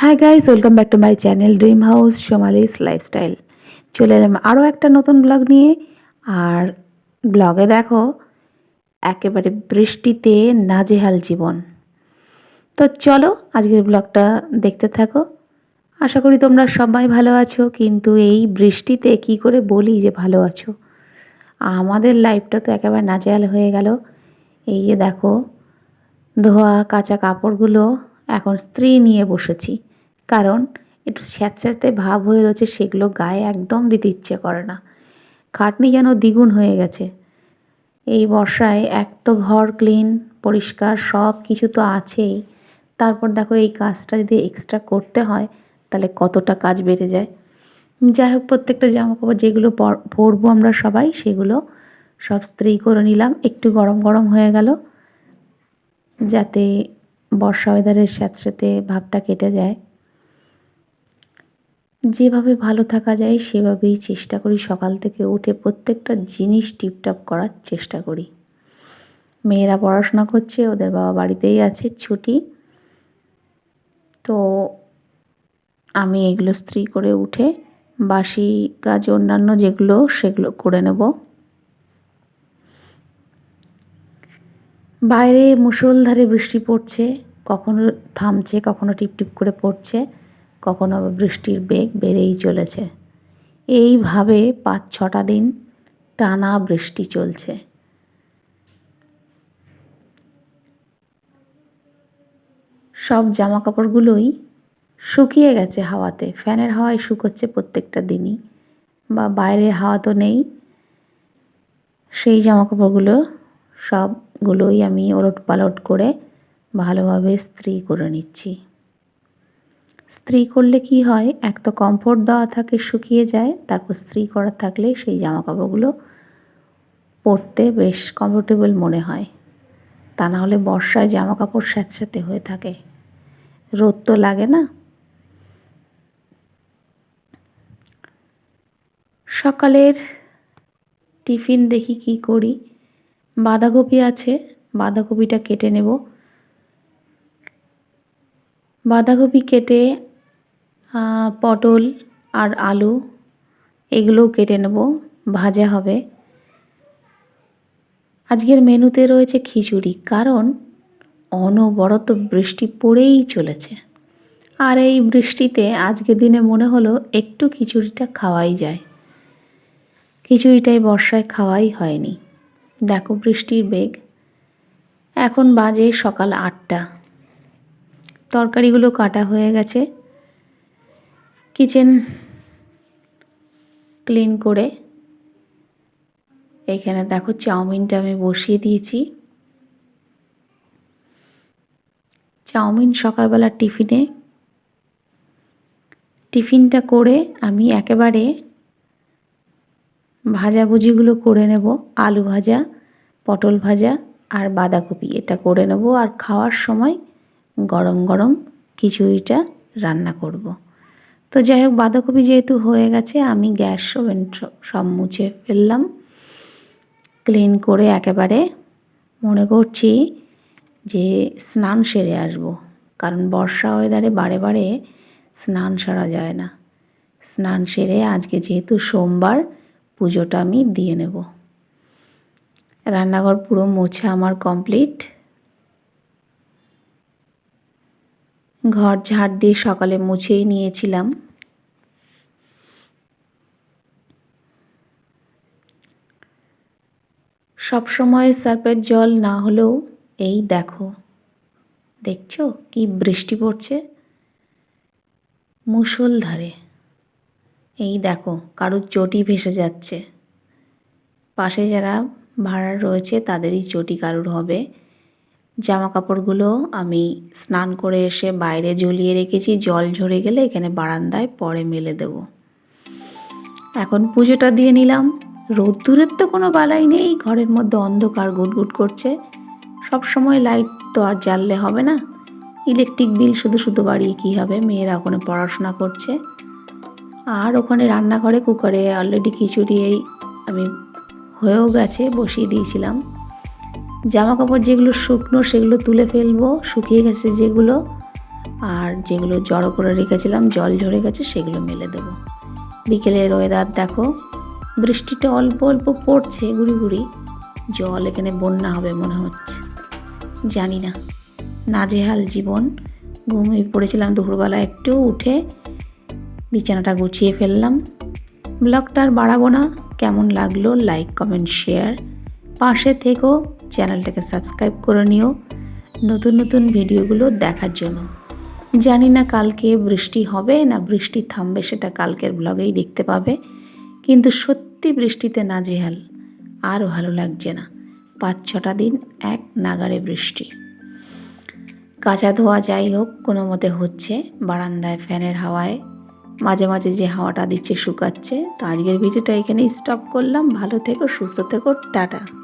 Hi guys welcome back to my channel dream house Somali's lifestyle চলে এলাম আরও একটা নতুন ব্লগ নিয়ে। আর ব্লগে দেখো, একেবারে বৃষ্টিতে নাজেহাল জীবন। তো চলো আজকের ব্লগটা দেখতে থাকো। আশা করি তোমরা সবাই ভালো আছো, কিন্তু এই বৃষ্টিতে কি করে বলি যে ভালো আছো? আমাদের লাইফটা তো একেবারে নাজেহাল হয়ে গেল। এই যে দেখো, ধোয়া, কাঁচা কাপড়গুলো এখন স্ত্রী নিয়ে বসেছি। কারণ একটু স্যাঁতস্যাঁতে ভাব হয়ে রয়েছে, সেগুলো গায়ে একদম দিতে ইচ্ছে করে না। খাটনি যেন দ্বিগুণ হয়ে গেছে। এই বর্ষায় এক তো ঘর ক্লিন পরিষ্কার, সব কিছু তো আছেই। তারপর দেখো এই কাজটা যদি এক্সট্রা করতে হয়, তাহলে কতটা কাজ বেড়ে যায়। যাই হোক, প্রত্যেকটা জামা কাপড় যেগুলো পর- পরবো আমরা সবাই, সেগুলো সব স্ত্রী করে নিলাম। একটু গরম গরম হয়ে গেল। যাতে বর্ষা ওয়েদারের স্যাঁতস্যাঁতে ভাবটা কেটে যায়। যেভাবে ভালো থাকা যায়, সেভাবেই চেষ্টা করি সকাল থেকে উঠে প্রত্যেকটা জিনিস টিপটপ করার চেষ্টা করি। মেয়েরা পড়াশোনা করছে, ওদের বাবা বাড়িতেই আছে, ছুটি। তো আমি এগুলো স্ত্রী করে উঠে বাসি কাজ অন্যান্য যেগুলো, সেগুলো করে নেব। বাইরে মুষলধারে বৃষ্টি পড়ছে, কখনো থামছে, কখনো টিপটিপ করে পড়ছে, কখনো বৃষ্টির বেগ বেড়েই চলেছে। এইভাবে পাঁচ ছটা দিন টানা বৃষ্টি চলছে। সব জামা কাপড়গুলোই শুকিয়ে গেছে হাওয়াতে। ফ্যানের হাওয়ায় শুকোচ্ছে প্রত্যেকটা দিনই। বা বাইরের হাওয়া তো নেই। সেই জামা কাপড়গুলো সবগুলোই আমি ওলট পালট করে ভালোভাবে স্ত্রী করে নিচ্ছি। স্ত্রী করলে কি হয়? এক তো কমফোর্ট দেওয়া থাকে, শুকিয়ে যায়, তারপর স্ত্রী করা থাকলে সেই জামা কাপড়গুলো পরতে বেশ কমফোর্টেবল মনে হয়। তা না হলে বর্ষায় জামা কাপড় স্যাঁতস্যাঁতে হয়ে থাকে। রোদ তো লাগে না। সকালের টিফিন দেখি কি করি? বাঁধাকপি আছে, বাঁধাকপিটা কেটে নেব। বাঁধাকপি কেটে পটল আর আলু এগুলোও কেটে নেব, ভাজা হবে। আজকের মেনুতে রয়েছে খিচুড়ি, কারণ অনবরত বৃষ্টি পড়েই চলেছে। আর এই বৃষ্টিতে আজকের দিনে মনে হলো একটু খিচুড়িটা খাওয়াই যায়। খিচুড়িটাই বর্ষায় খাওয়াই হয়নি। দেখো বৃষ্টির বেগ। এখন বাজে সকাল আটটা। তরকারিগুলো কাটা হয়ে গেছে। কিচেন ক্লিন করে এখানে দেখো চাউমিনটা আমি বসিয়ে দিয়েছি। চাউমিন সকালবেলা টিফিনে। টিফিনটা করে আমি একেবারে ভাজাভুজিগুলো করে নেব, আলু ভাজা, পটল ভাজা আর বাঁধাকপি। এটা করে নেব আর খাওয়ার সময় গরম গরম খিচুড়িটা রান্না করব। তো যাই হোক, বাঁধাকপি যেহেতু হয়ে গেছে, আমি গ্যাস ওভেন সব- মুছে ফেললাম। ক্লিন করে একেবারে মনে করছি যে স্নান সেরে আসব, কারণ বর্ষা ওয়েদারে বারে বারে স্নান সারা যায় না। স্নান সেরে আজকে যেহেতু সোমবার পুজোটা আমি দিয়ে নেব। রান্নাঘর পুরো মোছা আমার কমপ্লিট ঘর ঝাড় দিয়ে সকালে মুছেই নিয়েছিলাম। সবসময় সার্পের জল না হলেও এই দেখো, দেখছ কি বৃষ্টি পড়ছে? মুষলধারে। এই দেখো, কারুর চটি ভেসে যাচ্ছে। পাশে যারা ভাড়ার রয়েছে, তাদেরই চটি কারুর হবে। জামা কাপড়গুলো আমি স্নান করে এসে বাইরে ঝুলিয়ে রেখেছি, জল ঝরে গেলে এখানে বারান্দায় পরে মেলে দেব। এখন পুজোটা দিয়ে নিলাম। রোদ্দুরের তো কোনো বালাই নেই, ঘরের মধ্যে অন্ধকার গুটগুট করছে। সব সময় লাইট তো আর জ্বাললে হবে না। ইলেকট্রিক বিল শুধু শুধু বাড়িয়ে কী হবে, মেয়েরা ওখানে পড়াশোনা করছে। আর ওখানে রান্নাঘরে কুকারে অলরেডি খিচুড়ি এই আমি হয়েও গেছে, বসিয়ে দিয়েছিলাম। জামা কাপড় যেগুলো শুকনো সেগুলো তুলে ফেলব, শুকিয়ে গেছে যেগুলো। আর যেগুলো জড়ো করে রেখেছিলাম, জল ঝরে গেছে সেগুলো মেলে দেবো। বিকেলের ওয়েদার দেখো, বৃষ্টিটা অল্প অল্প পড়ছে, গুড়ি গুড়ি। জল এখানে বন্যা হবে মনে হচ্ছে। জানি না। নাজেহাল জীবন। ঘুমিয়ে পড়েছিলাম দুপুরবেলা একটু উঠে বিছানাটা গুছিয়ে ফেললাম। ব্লগটা আর বাড়াবো না। কেমন লাগল লাইক, কমেন্ট, শেয়ার। পাশে থেকেও চ্যানেলটাকে সাবস্ক্রাইব করে নিও নতুন নতুন ভিডিওগুলো দেখার জন্য। জানি না কালকে বৃষ্টি হবে না বৃষ্টি থামবে, সেটা কালকের ব্লগেই দেখতে পাবে। কিন্তু সত্যি বৃষ্টিতে নাজেহাল, আর ভালো লাগছে না। পাঁচ ছটা দিন এক নাগাড়ে বৃষ্টি। কাঁচা ধোয়া যাই হোক, কোনো মতে হচ্ছে। বারান্দায় ফ্যানের হাওয়ায় মাঝে মাঝে যে হাওয়াটা দিচ্ছে শুকাচ্ছে, তো আজকের ভিডিওটা এখানে স্টপ করলাম। ভালো থেকো, সুস্থ থেকো, টাটা।